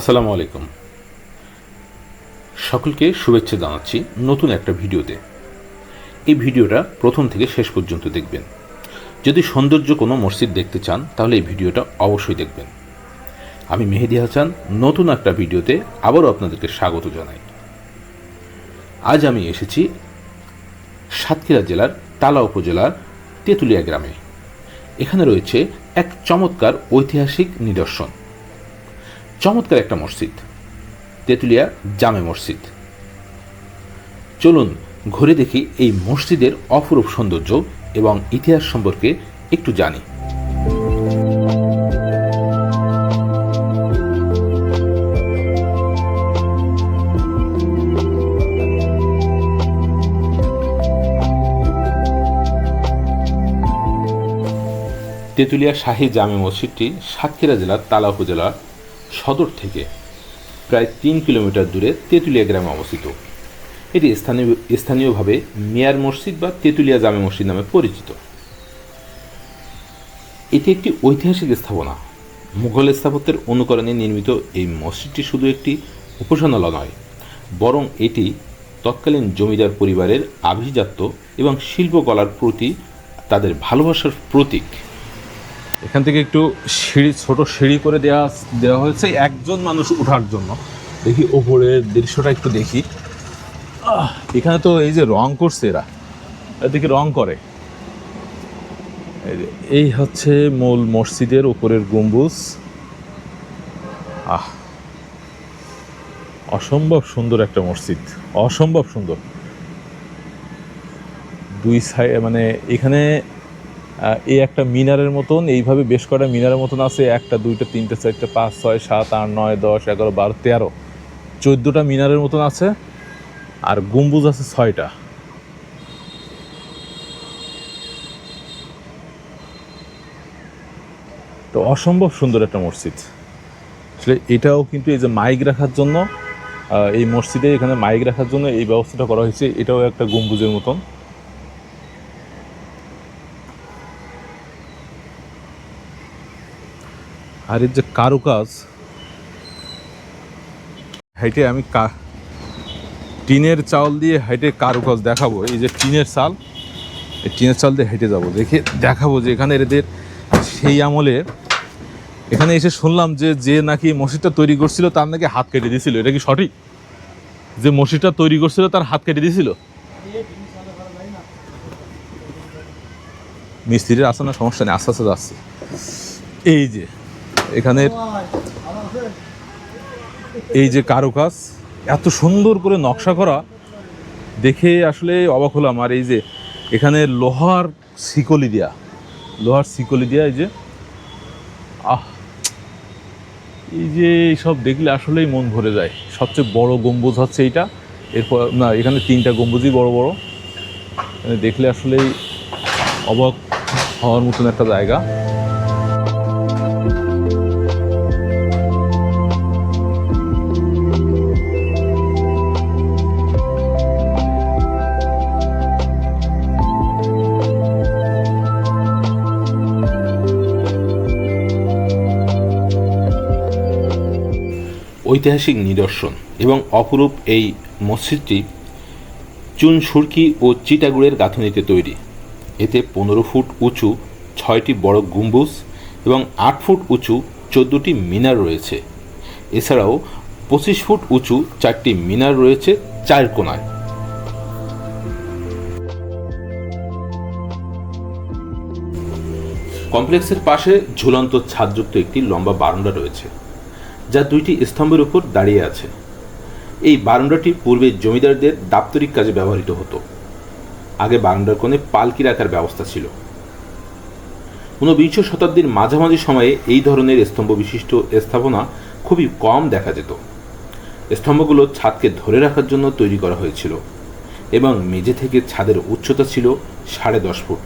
আসসালামু আলাইকুম। সকলকে শুভেচ্ছা জানাচ্ছি নতুন একটা ভিডিওতে। এই ভিডিওটা প্রথম থেকে শেষ পর্যন্ত দেখবেন। যদি সৌন্দর্য কোনো মসজিদ দেখতে চান, তাহলে এই ভিডিওটা অবশ্যই দেখবেন। আমি মেহেদি হাসান, নতুন একটা ভিডিওতে আবারও আপনাদেরকে স্বাগত জানাই। আজ আমি এসেছি সাতক্ষীরা জেলার তালা উপজেলার তেঁতুলিয়া গ্রামে। এখানে রয়েছে এক চমৎকার ঐতিহাসিক নিদর্শন। চমৎকার একটা মসজিদ। তেঁতুলিয়া জামে মসজিদ। চলুন ঘুরে দেখি এই মসজিদের অপরূপ সৌন্দর্য এবং ইতিহাস সম্পর্কে একটু জানি। তেঁতুলিয়া শাহী জামে মসজিদটি সাতক্ষীরা জেলার তালা উপজেলার সদর থেকে প্রায় তিন কিলোমিটার দূরে তেঁতুলিয়া গ্রামে অবস্থিত। এটি স্থানীয়, স্থানীয়ভাবে মিয়ার মসজিদ বা তেঁতুলিয়া জামে মসজিদ নামে পরিচিত। এটি একটি ঐতিহাসিক স্থাপনা। মুঘল স্থাপত্যের অনুকরণে নির্মিত এই মসজিদটি শুধু একটি উপাসনালয় নয়, বরং এটি তৎকালীন জমিদার পরিবারের আভিজাত্য এবং শিল্পকলার প্রতি তাদের ভালোবাসার প্রতীক। এখান থেকে একটু সিঁড়ি, ছোট সিঁড়ি করে দেওয়া দেওয়া হয়েছে একজন মানুষ ওঠার জন্য। দেখি ওপরের দৃশ্যটা একটু দেখি। এখানে তো এই যে রং করছে এরা, এদিকে রং করে। এই হচ্ছে মূল মসজিদের উপরের গম্বুজ। আহ, অসম্ভব সুন্দর একটা মসজিদ, অসম্ভব সুন্দর। দুই সাইড মানে এখানে এই একটা মিনারের মতন, এইভাবে বেশ কটা মিনারের মতন আছে, একটা, দুইটা, তিনটে, চারটে, পাঁচ, ছয়, সাত, আট, নয়, দশ, এগারো, বারো, তেরো, চোদ্দোটা মিনারের মতন আছে, আর গম্বুজ আছে ছয়টা। তো অসম্ভব সুন্দর একটা মসজিদ। আসলে এটাও কিন্তু এই যে মাইক রাখার জন্য এই মসজিদে এখানে মাইক রাখার জন্য এই ব্যবস্থাটা করা হয়েছে, এটাও একটা গম্বুজের মতন। আর এর যে কারুকাজ হাইটে আমি টিনের চাল দিয়ে হাইটে কারুকাজ দেখাবো। এই যে টিনের চাল, এই টিনের চাল দিয়ে হেঁটে যাব। দেখে, দেখাবো যে এখানে এদের সেই আমলে, এখানে এসে শুনলাম যে যে নাকি মসজিদটা তৈরি করছিল তার নাকি হাত কেটে দিয়েছিল। এটা কি সঠিক? যে মসজিদটা তৈরি করছিল তার হাত কেটে দিয়েছিল? মিস্ত্রির আসে না? সমস্যা নেই। আস্তে আস্তে যাচ্ছে। এই যে এখানে এই যে কারুকাজ, এত সুন্দর করে নকশা করা, দেখে আসলে অবাক হলাম। আর এই যে এখানে লোহার শিকলি দেয়া, লোহার শিকলি দেয়া, এই যে, আহ, এই যে এইসব দেখলে আসলেই মন ভরে যায়। সবচেয়ে বড় গম্বুজ হচ্ছে এইটা। এরপর, না, এখানে তিনটা গম্বুজই বড় বড়। দেখলে আসলেই অবাক হওয়ার মতন একটা জায়গা। ঐতিহাসিক নিদর্শন এবং অপরূপ এই মসজিদটি চুন সুরকি ও চিটাগুড়ের গাঁথনিতে তৈরি। এতে পনেরো ফুট উঁচু, ছয়টি বড় গম্বুজ এবং আট ফুট উঁচু, চোদ্দোটি মিনার রয়েছে। এছাড়াও পঁচিশ ফুট উঁচু, চারটি মিনার রয়েছে চার কোনায়। কমপ্লেক্সের পাশে ঝুলন্ত ছাদযুক্ত একটি লম্বা বারান্দা রয়েছে। যা দুইটি স্তম্ভের উপর দাঁড়িয়ে আছে। এই বারান্দাটি পূর্বে জমিদারদের দাপ্তরিক কাজে ব্যবহৃত হতো। আগে বারান্দার কোণে পালকি রাখার ব্যবস্থা ছিল। ঊনবিংশ শতাব্দীর মাঝামাঝি সময়ে এই ধরনের স্তম্ভ বিশিষ্ট স্থাপনা খুবই কম দেখা যেত। স্তম্ভগুলো ছাদকে ধরে রাখার জন্য তৈরি করা হয়েছিল এবং মেঝে থেকে ছাদের উচ্চতা ছিল সাড়ে দশ ফুট।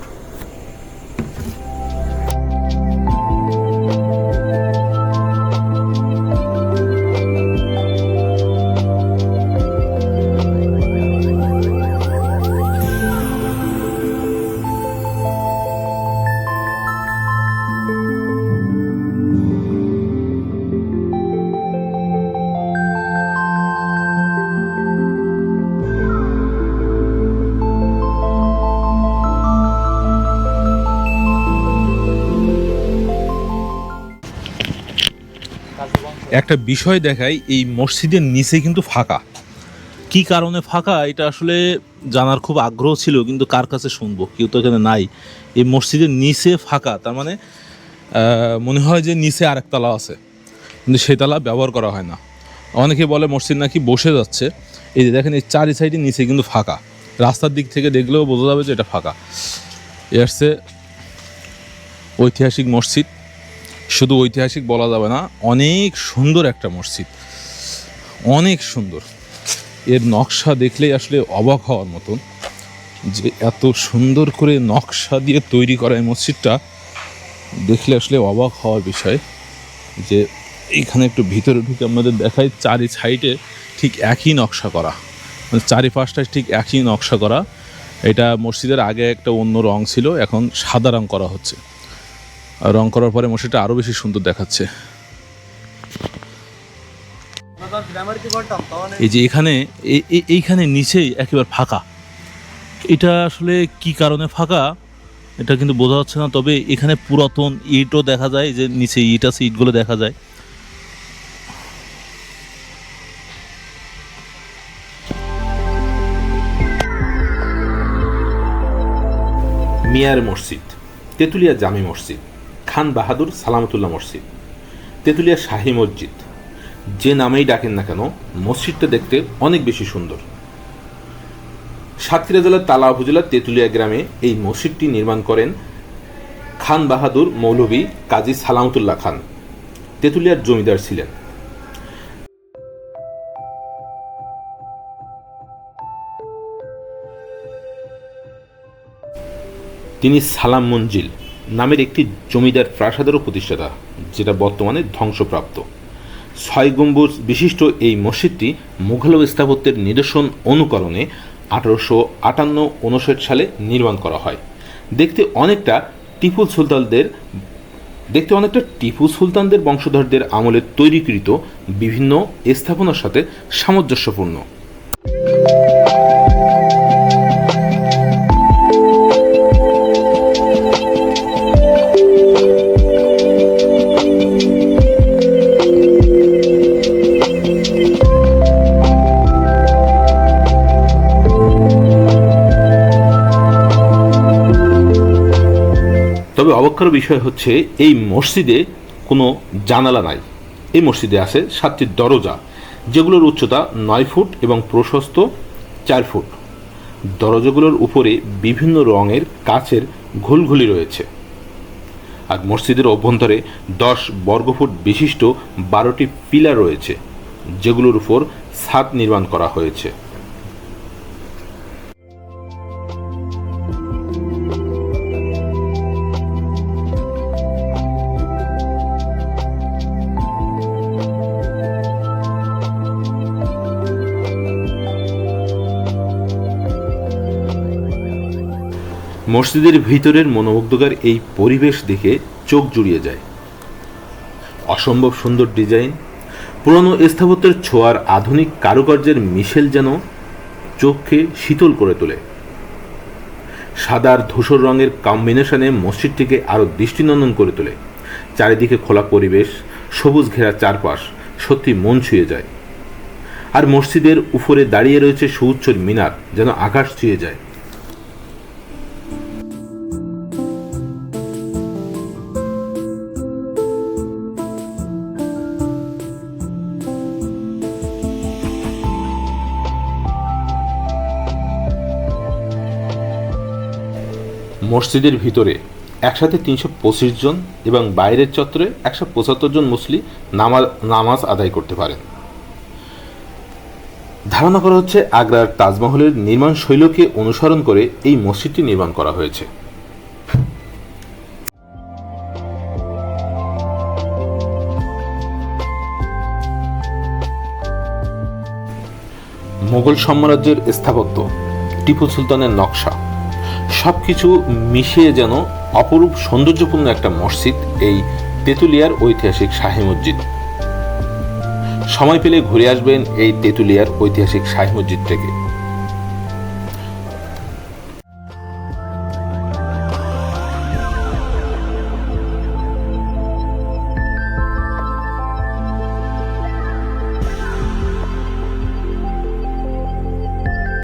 একটা বিষয় দেখাই, এই মসজিদের নিচে কিন্তু ফাঁকা। কি কারণে ফাঁকা? এটা আসলে জানার খুব আগ্রহ ছিল, কিন্তু কার কাছে শুনব? কেউ তো এখানে নাই। এই মসজিদের নিচে ফাঁকা, তার মানে মনে হয় যে নিচে আরেক তালা আছে। কিন্তু সেই তালা ব্যবহার করা হয় না। অনেকে বলে মসজিদ নাকি বসে যাচ্ছে। এই যে দেখেন, এই চারি সাইডে নিচে কিন্তু ফাঁকা। রাস্তার দিক থেকে দেখলেও বোঝা যাবে যে এটা ফাঁকা। এ আসছে ঐতিহাসিক মসজিদ। শুধু ঐতিহাসিক বলা যাবে না, অনেক সুন্দর একটা মসজিদ। অনেক সুন্দর। এর নকশা দেখলেই আসলে অবাক হওয়ার মতন যে এত সুন্দর করে নকশা দিয়ে তৈরি করা এই মসজিদটা দেখলে আসলে অবাক হওয়ার বিষয় যে এখানে একটু ভিতরে ঢুকে আমাদের দেখায় চারি সাইডে ঠিক একই নকশা করা। মানে চারিপাশটায় ঠিক একই নকশা করা। এটা মসজিদের আগে একটা অন্য রং ছিল, এখন সাদা রং করা হচ্ছে। রং করার পরে মসজিদটা আরও বেশি সুন্দর দেখাচ্ছে। এই যে এখানে এইখানে নিচেই একেবারে ফাঁকা। এটা আসলে কি কারণে ফাঁকা? এটা কিন্তু বোঝা যাচ্ছে না, তবে এখানে পুরাতন ইটও দেখা যায়, যে নিচে ইট আছে, ইটগুলো দেখা যায়। মিয়ার মসজিদ, তেঁতুলিয়া জামি মসজিদ। খান বাহাদুর সালামতুল্লাহ মসজিদ। তেঁতুলিয়া শাহী মসজিদ। যে নামেই ডাকেন না কেন, মসজিদটা দেখতে অনেক বেশি সুন্দর। সাতক্ষীরা জেলার তালা উপজেলার তেঁতুলিয়া গ্রামে এই মসজিদটি নির্মাণ করেন খান বাহাদুর মৌলভী কাজী সালামতুল্লাহ খান। তেঁতুলিয়ার জমিদার ছিলেন। তিনি সালাম মঞ্জিল। নামের একটি জমিদার প্রাসাদেরও প্রতিষ্ঠাতা, যেটা বর্তমানে ধ্বংসপ্রাপ্ত। ছয় গম্বুজ বিশিষ্ট এই মসজিদটি মুঘল স্থাপত্যের নিদর্শন অনুকরণে আঠারোশো আটান্ন উনষাট সালে নির্মাণ করা হয়। দেখতে অনেকটা টিপু সুলতানদের, দেখতে অনেকটা টিপু সুলতানদের বংশধরদের আমলে তৈরিকৃত বিভিন্ন স্থাপনার সাথে সামঞ্জস্যপূর্ণ। অবাক্ষর বিষয় হচ্ছে, এই মসজিদে কোনো জানালা নাই। এই মসজিদে আছে সাতটি দরজা, যেগুলোর উচ্চতা নয় ফুট এবং প্রশস্ত চার ফুট। দরজাগুলোর উপরে বিভিন্ন রঙের কাচের ঘুলঘুলি রয়েছে। আর মসজিদের অভ্যন্তরে দশ বর্গফুট বিশিষ্ট বারোটি পিলার রয়েছে, যেগুলোর উপর ছাদ নির্মাণ করা হয়েছে। মসজিদের ভিতরের মনোমুগ্ধকর এই পরিবেশ দেখে চোখ জুড়িয়ে যায়। অসম্ভব সুন্দর ডিজাইন, পুরনো স্থাপত্যের ছোঁয়ার আধুনিক কারুকার্যের মিশেল যেন চোখকে শীতল করে তোলে। সাদার ধূসর রঙের কম্বিনেশনে মসজিদটিকে আরও দৃষ্টিনন্দন করে তোলে। চারিদিকে খোলা পরিবেশ, সবুজ ঘেরা চারপাশ সত্যি মন ছুঁয়ে যায়। আর মসজিদের উপরে দাঁড়িয়ে রয়েছে সুউচ্চর মিনার যেন আকাশ ছুঁয়ে যায়। মসজিদের ভিতরে একসাথে তিনশো পঁচিশ জন এবং বাইরের চত্বরে একশো পঁচাত্তর জন মুসলি নামাজ নামাজ আদায় করতে পারেন। ধারণা করা হচ্ছে আগ্রার তাজমহলের নির্মাণ শৈলীকে অনুসরণ করে এই মসজিদটি নির্মাণ করা হয়েছে। মোগল সাম্রাজ্যের স্থাপত্য টিপু সুলতানের নকশা। সব কিছু মিশিয়ে যেন অপরূপ সৌন্দর্যপূর্ণ একটা মসজিদ এই তেঁতুলিয়ার ঐতিহাসিক শাহী মসজিদ। সময় পেলে ঘুরে আসবেন এই তেঁতুলিয়ার ঐতিহাসিক শাহী মসজিদ থেকে।